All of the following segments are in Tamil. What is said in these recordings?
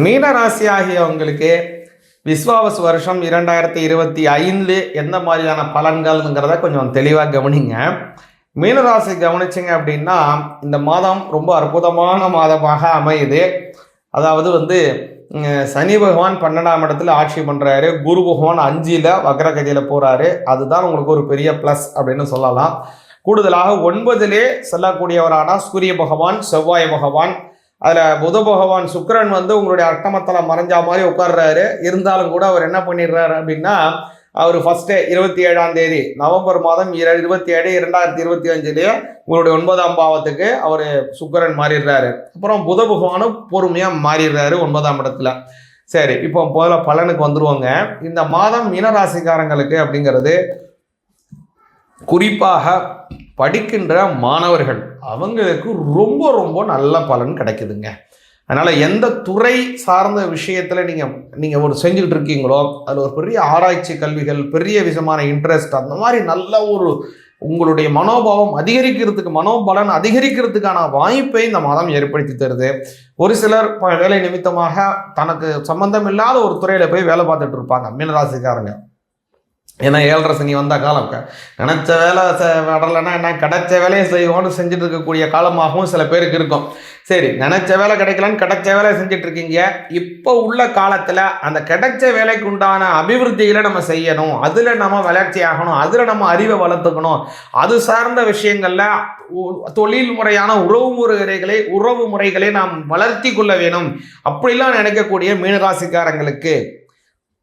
மீனராசி ஆகியவங்களுக்கு விஸ்வாவசு வருஷம் இரண்டாயிரத்தி இருபத்தி ஐந்து எந்த மாதிரியான பலன்கள்ங்கிறத கொஞ்சம் தெளிவாக கவனிங்க. மீனராசி கவனிச்சிங்க அப்படின்னா இந்த மாதம் ரொம்ப அற்புதமான மாதமாக அமையுது. அதாவது வந்து சனி பகவான் பன்னெண்டாம் இடத்துல ஆட்சி பண்ணுறாரு குரு பகவான் அஞ்சில் வக்ரகதியில் போகிறாரு அதுதான் உங்களுக்கு ஒரு பெரிய ப்ளஸ் அப்படின்னு சொல்லலாம். கூடுதலாக ஒன்பதிலே செல்லக்கூடியவரான சூரிய பகவான் செவ்வாய் பகவான் அதில் புத பகவான் சுக்கிரன் வந்து உங்களுடைய அட்டமத்தில் மறைஞ்சா மாதிரி உட்கார்றாரு. இருந்தாலும் கூட அவர் என்ன பண்ணிடுறாரு அப்படின்னா அவர் ஃபஸ்ட்டு இருபத்தி ஏழாம் தேதி நவம்பர் மாதம் இர இருபத்தி ஏழு இரண்டாயிரத்தி இருபத்தி அஞ்சுலேயே உங்களுடைய ஒன்பதாம் பாவத்துக்கு அவர் சுக்கரன் மாறிடுறாரு. அப்புறம் புத பகவானும் பொறுமையாக மாறிடுறாரு ஒன்பதாம் இடத்துல. சரி இப்போ போல பலனுக்கு வந்துடுவோங்க இந்த மாதம் மீனராசிக்காரங்களுக்கு அப்படிங்கிறது குறிப்பாக படிக்கின்ற மாணவர்கள் அவங்களுக்கு ரொம்ப ரொம்ப நல்ல பலன் கிடைக்குதுங்க. அதனால் எந்த துறை சார்ந்த விஷயத்தில் நீங்கள் நீங்கள் ஒரு செஞ்சுக்கிட்டு இருக்கீங்களோ அதில் ஒரு பெரிய ஆராய்ச்சி கல்விகள் பெரிய விதமான இன்ட்ரெஸ்ட் அந்த மாதிரி நல்ல ஒரு உங்களுடைய மனோபாவம் அதிகரிக்கிறதுக்கு மனோபலன் அதிகரிக்கிறதுக்கான வாய்ப்பை இந்த மாதம் ஏற்படுத்தி தருது. ஒரு சிலர் ப- வேலை நிமித்தமாக தனக்கு சம்பந்தம் இல்லாத ஒரு துறையில் போய் வேலை பார்த்துட்டு இருப்பாங்க மீனராசிக்காரங்க. ஏன்னா ஏழரை சனி வந்த காலம். நினச்ச வேலை ச- என்ன? கிடைச்ச வேலையை செய்வோம்னு செஞ்சுட்டு இருக்கக்கூடிய காலமாகவும் சில பேருக்கு இருக்கும். சரி நினச்ச வேலை கிடைக்கலன்னு கிடைச்ச வேலையை செஞ்சுட்டு இருக்கீங்க. இப்போ உள்ள காலத்தில் அந்த கிடைச்ச வேலைக்கு உண்டான அபிவிருத்திகளை நம்ம செய்யணும். அதில் நம்ம வளர்ச்சி ஆகணும். அதில் நம்ம அறிவை வளர்த்துக்கணும். அது சார்ந்த விஷயங்களில் தொழில் முறையான உறவு முறைகளை உறவு முறைகளை நாம் வளர்த்தி கொள்ள வேணும். அப்படிலாம் நினைக்கக்கூடிய மீனராசிக்காரங்களுக்கு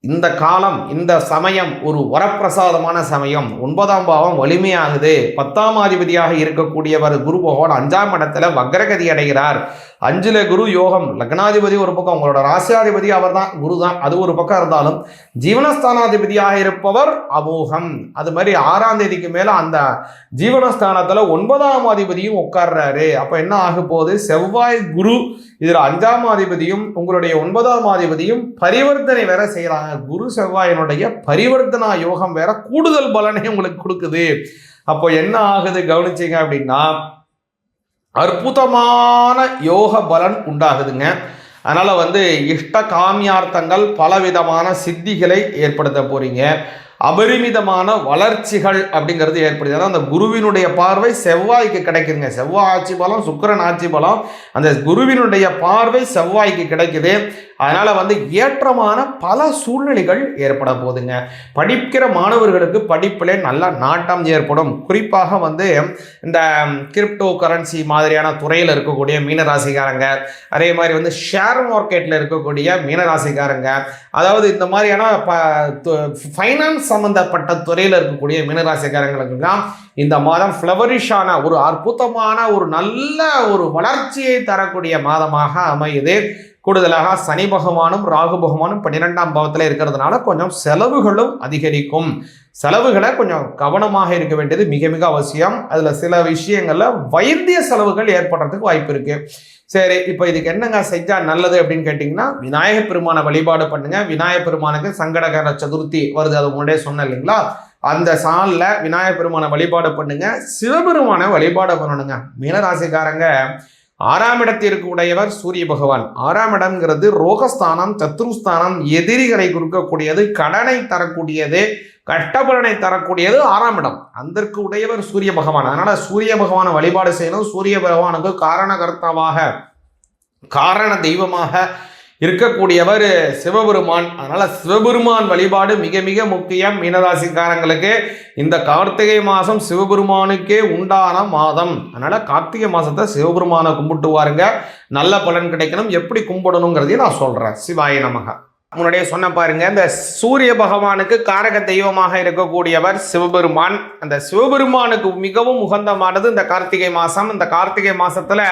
இந்த காலம் இந்த சமயம் ஒரு வரப்பிரசாதமான சமயம். ஒன்பதாம் பாவம் வலிமையாகுது. பத்தாம் அதிபதியாக இருக்கக்கூடியவர் குரு பகவான் அஞ்சாம் இடத்துல வக்ரகதி அடைகிறார். அஞ்சுல குரு யோகம் லக்னாதிபதி ஒரு பக்கம் உங்களோட ராசியாதிபதி அவர் தான் குரு தான் அது ஒரு பக்கம் இருந்தாலும் ஜீவனஸ்தானாதிபதியாக இருப்பவர் அமோகம் அது மாதிரி ஆறாம் தேதிக்கு மேலே அந்த ஜீவனஸ்தானத்தில் ஒன்பதாம் அதிபதியும் உட்கார்றாரு. அப்போ என்ன ஆக போகுது? செவ்வாய் குரு இதில் அஞ்சாம் அதிபதியும் உங்களுடைய ஒன்பதாம் அதிபதியும் பரிவர்த்தனை வேற செய்கிறாங்க குரு செவ்வாயினுடைய பரிவர்த்தனா யோகம் வேற கூடுதல் பலனை உங்களுக்கு கொடுக்குது. அப்போ என்ன ஆகுது? கவனிச்சிங்க அப்படின்னா அற்புதமான யோக பலன் உண்டாகுதுங்க. அதனால் வந்து இஷ்ட காமியார்த்தங்கள் பலவிதமான சித்திகளை ஏற்படுத்த போகிறீங்க அபரிமிதமான வளர்ச்சிகள் அப்படிங்கிறது ஏற்படுது. ஏன்னா அந்த குருவினுடைய பார்வை செவ்வாய்க்கு கிடைக்குதுங்க. செவ்வாய் ஆட்சி பலம் சுக்கரன் ஆட்சி பலம். அந்த குருவினுடைய பார்வை செவ்வாய்க்கு கிடைக்குது. அதனால் வந்து ஏற்றமான பல சூழ்நிலைகள் ஏற்பட போகுதுங்க. படிக்கிற மாணவர்களுக்கு படிப்பிலே நல்ல நாட்டம் ஏற்படும். குறிப்பாக வந்து இந்த கிரிப்டோ கரன்சி மாதிரியான துறையில் இருக்கக்கூடிய மீனராசிக்காரங்க அதே மாதிரி வந்து ஷேர் மார்க்கெட்டில் இருக்கக்கூடிய மீனராசிக்காரங்க அதாவது இந்த மாதிரியான ப ஃபைனான்ஸ் சம்மந்தப்பட்ட துறையில் இருக்கக்கூடிய மீனராசிக்காரங்களுக்கெல்லாம் இந்த மாதம் ஃப்ளவரிஷான ஒரு அற்புதமான ஒரு நல்ல ஒரு வளர்ச்சியை தரக்கூடிய மாதமாக அமையுது. கூடுதலாக சனி பகவானும் ராகு பகவானும் பன்னிரெண்டாம் பாவத்தில் இருக்கிறதுனால கொஞ்சம் செலவுகளும் அதிகரிக்கும். செலவுகளை கொஞ்சம் கவனமாக இருக்க வேண்டியது மிக மிக அவசியம். அதில் சில விஷயங்களில் வைத்திய செலவுகள் ஏற்படுறதுக்கு வாய்ப்பு இருக்குது சரி இப்போ இதுக்கு என்னங்க செஞ்சால் நல்லது அப்படின்னு கேட்டிங்கன்னா விநாயகப் பெருமானை வழிபாடு பண்ணுங்கள் விநாயகப் பெருமானுக்கு சங்கடகர சதுர்த்தி வருது. அது முன்னாடியே சொன்னேன் இல்லைங்களா? அந்த சாலில் விநாயகப் பெருமானை வழிபாடு பண்ணுங்க. சிவபெருமானை வழிபாடு பண்ணணுங்க. மீனராசிக்காரங்க ஆறாம் இடத்திற்கு உடையவர் சூரிய பகவான். ஆறாம் இடம்ங்கிறது ரோகஸ்தானம் சத்ருஸ்தானம் எதிரிகளை கொடுக்கக்கூடியது கடனை தரக்கூடியது கட்டபலனை தரக்கூடியது ஆறாம் இடம். அதற்கு உடையவர் சூரிய பகவான். அதனால சூரிய பகவானை வழிபாடு செய்யணும். சூரிய பகவானுக்கு காரணகர்த்தாவாக காரண தெய்வமாக இருக்கக்கூடியவர் சிவபெருமான். அதனால சிவபெருமான் வழிபாடு மிக மிக முக்கியம் மீனராசிக்காரங்களுக்கு. இந்த கார்த்திகை மாதம் சிவபெருமானுக்கே உண்டான மாதம். அதனால கார்த்திகை மாதத்தை சிவபெருமானை கும்பிட்டு வாருங்க. நல்ல பலன் கிடைக்கணும். எப்படி கும்பிடணுங்கிறதையும் நான் சொல்றேன். சிவாய நமக. முன்னாடியே சொன்ன பாருங்க இந்த சூரிய பகவானுக்கு காரக தெய்வமாக இருக்கக்கூடியவர் சிவபெருமான். அந்த சிவபெருமானுக்கு மிகவும் உகந்தமானது இந்த கார்த்திகை மாதம் இந்த கார்த்திகை மாதத்தில்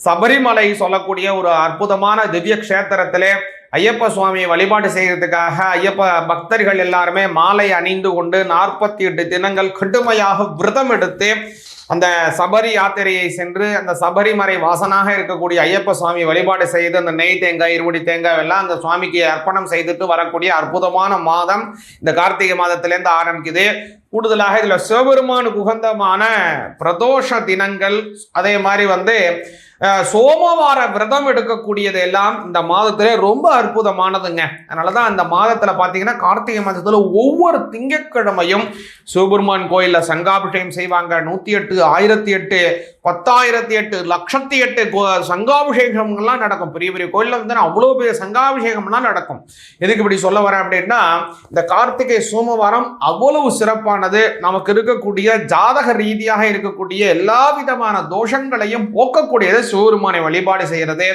சபரிமலை சொல்லக்கூடிய ஒரு அற்புதமான திவ்ய க்ஷேத்திரத்திலே ஐயப்ப சுவாமியை வழிபாடு செய்யறதுக்காக ஐயப்ப பக்தர்கள் எல்லாருமே மாலை அணிந்து கொண்டு நாற்பத்தி எட்டு தினங்கள் கடுமையாக விரதம் எடுத்து அந்த சபரி யாத்திரையை சென்று அந்த சபரிமலை வாசனாக இருக்கக்கூடிய ஐயப்ப சுவாமி வழிபாடு செய்து அந்த நெய் தேங்காய் இருமுடி தேங்காய் எல்லாம் அந்த சுவாமிக்கு அர்ப்பணம் செய்துட்டு வரக்கூடிய அற்புதமான மாதம் இந்த கார்த்திகை மாதத்திலேருந்து ஆரம்பிக்குது. கூடுதலாக இதில் சிவபெருமானுக்கு உகந்தமான பிரதோஷ தினங்கள் அதே மாதிரி வந்து சோமவார விரதம் எடுக்கக்கூடியது எல்லாம் இந்த மாதத்திலே ரொம்ப அற்புதமானதுங்க. அதனால தான் அந்த மாதத்தில் பார்த்தீங்கன்னா கார்த்திகை மாதத்தில் ஒவ்வொரு திங்கட்கிழமையும் சிவபெருமான் கோயிலில் சங்காபிஷேகம் செய்வாங்க. நூற்றி எட்டு ஆயிரத்தி எட்டு பத்தாயிரத்தி எட்டு லட்சத்தி எட்டு கோ- சங்காபிஷேகம்லாம் நடக்கும். பெரிய பெரிய கோயிலில் வந்து அவ்வளோ பெரிய சங்காபிஷேகம்லாம் நடக்கும். எதுக்கு இப்படி சொல்ல வரேன் அப்படின்னா இந்த கார்த்திகை சோமவாரம் அவ்வளவு சிறப்பானது. நமக்கு இருக்கக்கூடிய ஜாதக ரீதியாக இருக்கக்கூடிய எல்லா விதமான தோஷங்களையும் போக்கக்கூடியது சிவபெருமானை வழிபாடு செய்கிறது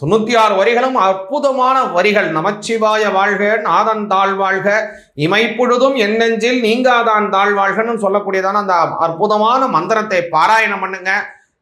தொண்ணூத்தி ஆறு வரிகளும் அற்புதமான வரிகள். நமச்சிவாய வாழ்க நாதன் தாழ் வாழ்க. இமைப்பொழுதும் என் நெஞ்சில் நீங்காதான் தாழ்வாழ்கன்னு சொல்லக்கூடியதான அந்த அற்புதமான மந்திரத்தை பாராயணம் பண்ணுங்க.